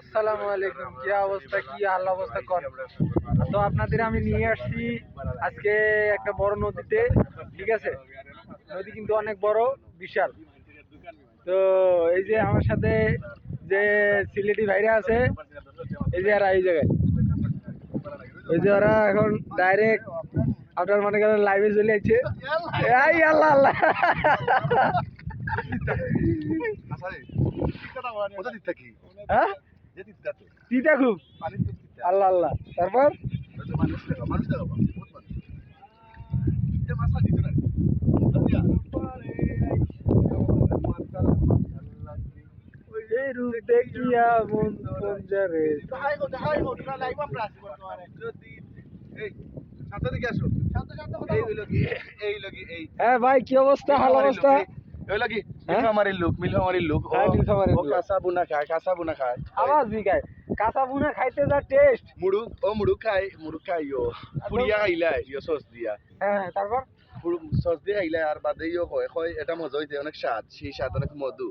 আসসালামু আলাইকুম কি অবস্থা কি আল্লাহ অবস্থা কর তো আপনাদের আমি নিয়ে আসছি আজকে একটা বড় নদীতে ঠিক আছে? নদী কিন্তু অনেক বড় বিশাল। তো এই যে আমার সাথে যে সিলেটি ভাইরা আছে এই যে এরা এই জায়গায়। ওই যে ওরা এখন ডাইরেক্ট আপনার মনে করেন লাইভে চলে যাচ্ছে। এই আল্লাহ আল্লাহ। কোথা দিক থাকি হ্যাঁ? তিতা খুব আল্লাহ আল্লাহ। তারপর? রূপ দেখিয়া মন পঞ্জারে হ্যাঁ ভাই কি অবস্থা? ভালো অবস্থা? হ্যাঁ? লোক লোক হ্যাঁ, নীলফামারীর ও কাঁচা বুনা খায় কাঁচা বুনা খায়। আওয়াজ দিকায় কাঁচা বুনা খাইতে যা টেস্ট মুড়ুক ও মুড়ুক খায় মুড়ুক খায় ইয়ো। পুড়িয়া খাইলা ইয়ো সস দিয়া। হ্যাঁ তারপর? সস দিয়ে খাইলে আর বাদে ইয়ো কয় কয় এটা মজা হইতে অনেক স্বাদ সেই স্বাদ অনেক মধু।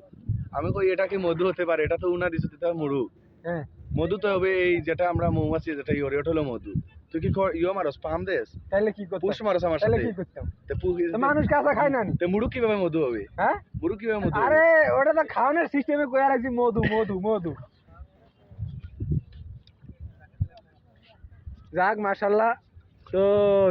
আমি কই এটা কি মধু হতে পারে? এটা তো উনা দিছো হ্যাঁ। মধু তো হবে এই যেটা আমরা মৌমাছি যেটা ওটা হলো মধু। তুই কি কর- ইয়ো মারস পাম দেস? তাহলে কি করতাম? পুষ মারস আমার তাহলে সাথে। কি করতাম? তে মানুষ কাঁচা খায় না তে মুড়ু কীভাবে মধু হবে? হ্যাঁ? মুড়ু কীভাবে মধু আরে ওটা তো খাওয়ানোর সিস্টেমে কয়ে রাখছি মধু মধু মধু। যাক মাশাল্লাহ। তো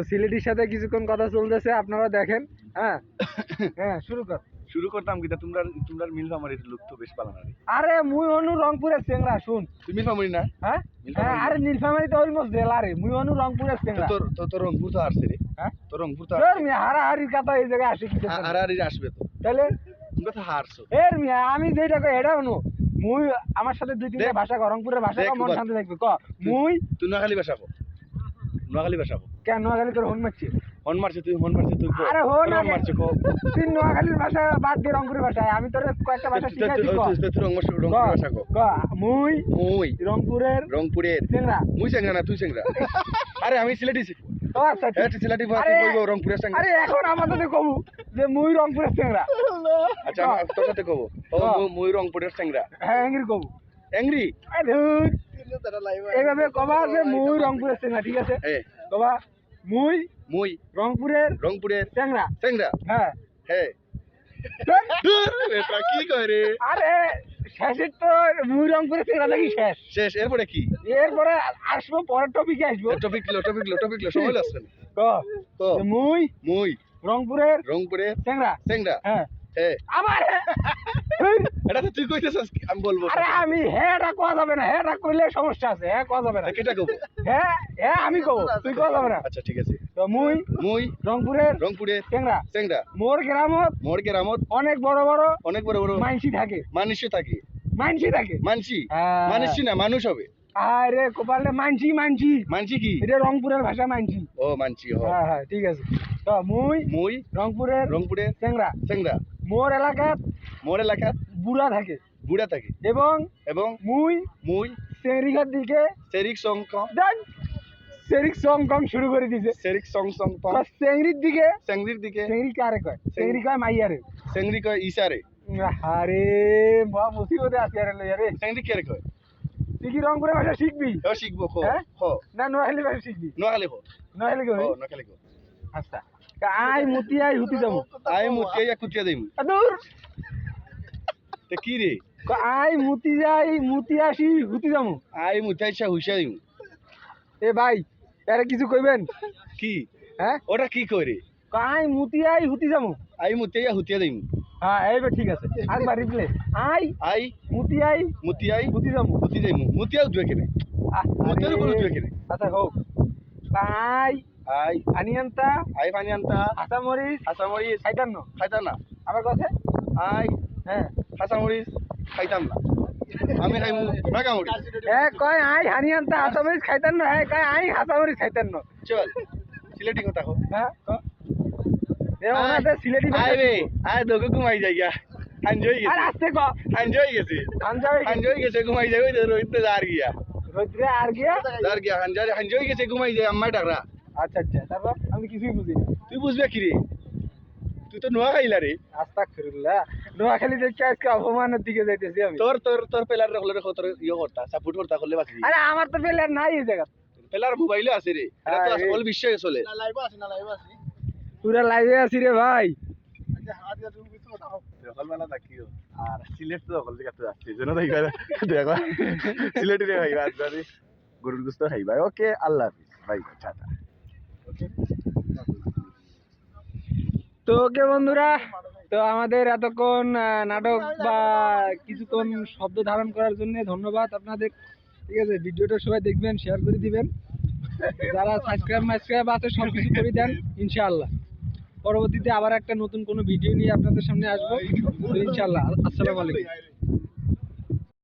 সিলেটির সাথে কিছুক্ষণ কথা চলতেছে আপনারা দেখেন হ্যাঁ? হ্যাঁ শুরু কর। শুরু করতাম কি তোমরা তোমরা মিলফামারির লোক তো বেশ পালানা আরে মুই অনু রংপুরের চেংরা শুন। তুই মিলফামারি না? হ্যাঁ? হ্যাঁ, আরে নীলফামারি তো অলমোস্ট জেলা রে। মুই অনু রংপুরের চেংরা তোর তো তোর রংপুর তো আসছে রে। হ্যাঁ? তোর রংপুর তো তোর আসছে। মিয়া হারাহারির কথা এই জায়গায় আসে কি আ- আর আর আসবে তো। তাহলে? তোমরা তো হারছো। এর মিয়া আমি যেটা কই এটা অনু। মুই আমার সাথে দুই তিনটা ভাষা কর রংপুরের ভাষা মন শান্তি থাকবে। ক? মুই তুই নোয়াখালী ভাষা কো। নোয়াখালী ভাষা কো। কেন নোয়াখালী তোর হন মারছি হন মারছে তুই হন মারছে তুই আরে হো তোর না হন মারছে কো তুই নোয়াখালীর ভাষা বাদ দিয়ে রংপুরের ভাষা আমি তোর কয়েকটা ভাষা শিখাই ক। তুই- তুই- রংপুর রংপুর ভাষা কো ক, মুই মুই। রংপুরের রংপুরের। চেংরা মুই চেংরা না তুই চেংরা আরে আমি সিলেটি ও আচ্ছা সিলেটি ভাষা কইবো রংপুরের চেংরা আরে এখন আমাদের কবু যে মুই রংপুরের চেংরা আচ্ছা আমি তোর সাথে কব ও মুই রংপুরের চেংরা হ্যাঁ এঙ্গির কবু অ্যাংরি আরে। এইভাবে কবা যে মুই রংপুরের চেংরা ঠিক আছে? এ। কবা মুই মুই। রংপুরের রংপুরের চেংরা চেংরা হ্যাঁ। হ্যাঁ এটা কি কয় রে আরে শেষের তো মুই রংপুরের চেংরা নাকি শেষ? শেষ এরপরে কি? এরপরে আসব পরের টপিকে আসব। টপিক লো টপিক লো টপিক লো সময় লাগছে না। তো মুই মুই। রংপুরের রংপুরের চেংরা চেংরা হ্যাঁ। হ্যাঁ আমার এটা তো তুই কইতেছিস আমি বলব আরে আমি হ্যাঁটা কোয়া যাবে না? হ্যাঁটা কইলে সমস্যা আছে। হ্যাঁ কোয়া যাবে না? কেটা কব হ্যাঁ হ্যাঁ আমি কব তুই কোয়া যাবে না? আচ্ছা ঠিক আছে। তো মুই মুই রংপুরের রংপুরের চেংরা চেংরা মোর গ্রামত মোর গ্রামত অনেক বড় বড় অনেক বড় বড় মাইনসি থাকে। মানুষ থাকে। মাইনসি থাকে? মানসি? হ্যাঁ। মানুষই না মানুষ হবে। আরে কোপালে মানছি মানছি মানসি কি? এটা রংপুরের ভাষা মানছি ও মানসি হ। হ্যাঁ হ্যাঁ ঠিক আছে। তো মুই মুই রংপুরের রংপুরের চেংরা চেংরা মোর এলাকাত মোর এলাকাত বুড়া থাকে। বুড়া থাকে। এবং এবং মুই মুই চেংরিঘাট দিকে সেরিক সং ক দেন সেরিক সং কং শুরু করে দিছে। সেরিক সং সং প তা দিকে সেংরির দিকে। চেংরি কারে কয়? চেংরি কয় মাইয়ারে? সেংরি কয় ইসারে আরে বা মুসিবতে আছি আরে লইয়া রে। সেংরি কে কয়? তুই কি রংপুরের ভাষা শিখবি? ও শিখব খ হ্যাঁ? না নোয়াখালী ভাষা শিখবি? নোয়াখালী হ। নোয়াখালী হ কবি নোয়াখালী হ আচ্ছা। আই মুতি আই হুতি যাব আই মুতিয়া ইয়া কুতিয়া দিম দূর! তে কি রে? আই মুতি যাই মুতি আসি হুতি যাব আই মুতিয়া ইচ্ছা হুইসা দিম। এ ভাই এরা কিছু কইবেন? কি? হ্যাঁ? ওটা কি করে আই মুতি আই হুতি যাব আই মুতিয়া ইয়া হুতিয়া দিম। হ্যাঁ এইবার ঠিক আছে। আরেকবার রিপ্লে আই আই মুতি আই মুতিয়াই হুতি যাব হুতি দিম মুতিয়া উঠবে কেনে? মুতিয়ার উপর উঠবে কেনে? আচ্ছা হোক। আই আই আনিয়ান্তা আই পানি আনতা। আসামরিস হাসামরিচ সাইতান্ন খাইতাম না। আবার কথা আই হ্যাঁ। হাসামরিচ খাইতাম না। আমি খাইমু নাগামরিচ এ কয় আই হানিয়ান্তা আসামরিস খাইতান না? এ কয় আই হাসামরিস খাইতান না? চল সিলেটি কথা কো হ্যাঁ ক। এ সিলেটি আই রে আই দোকে ঘুমাই যাই গা। আর গেছে। আসতে ক হাঞ্জই গেছে। হানজাবে হাঞ্জই গেছে ঘুমাই যাই ওই রোহিত দার গিয়া। রোদ্রে আর গিয়া? দার গিয়া হাঞ্জই হাঞ্জই গেছে ঘুমাই যাই আম্মাই ডাকরা। আচ্ছা আচ্ছা তারপর আমি কিছুই বুঝি তুই বুঝবে কি রে? তুই তো নোয়া খাইলা রে। আস্তাগফিরুল্লাহ। নোয়াখালী থেকে আজকে অপমানের দিকে যাইতেছি আমি। তোর তোর তোর পেলার হলে রেখো তোর ইয়ে করতা সাপোর্ট করতা করলে বাকি। আরে আমার তো নাই এই জায়গা পেলার মোবাইলে আছে রে। এটা তো আসল বিশ্বে চলে। পুরা লাইভে আছি রে ভাই। আর সিলেট তো সকাল থেকে আসছে যেন দেখবা দেখবা। সিলেটি রে ভাই গরুর গুস্ত খাইবা। ওকে আল্লাহ হাফিজ। Bye tata. তো ওকে বন্ধুরা তো আমাদের এতক্ষণ নাটক বা কিছুক্ষণ শব্দ ধারণ করার জন্য ধন্যবাদ আপনাদের। ঠিক আছে ভিডিওটা সবাই দেখবেন শেয়ার করে দিবেন। যারা সাবস্ক্রাইব মাইস্ক্রাইব আছে সব কিছু করে দেন ইনশাআল্লাহ। পরবর্তীতে আবার একটা নতুন কোনো ভিডিও নিয়ে আপনাদের সামনে আসব। ইনশাল্লাহ ইনশাআল্লাহ আসসালামু আলাইকুম।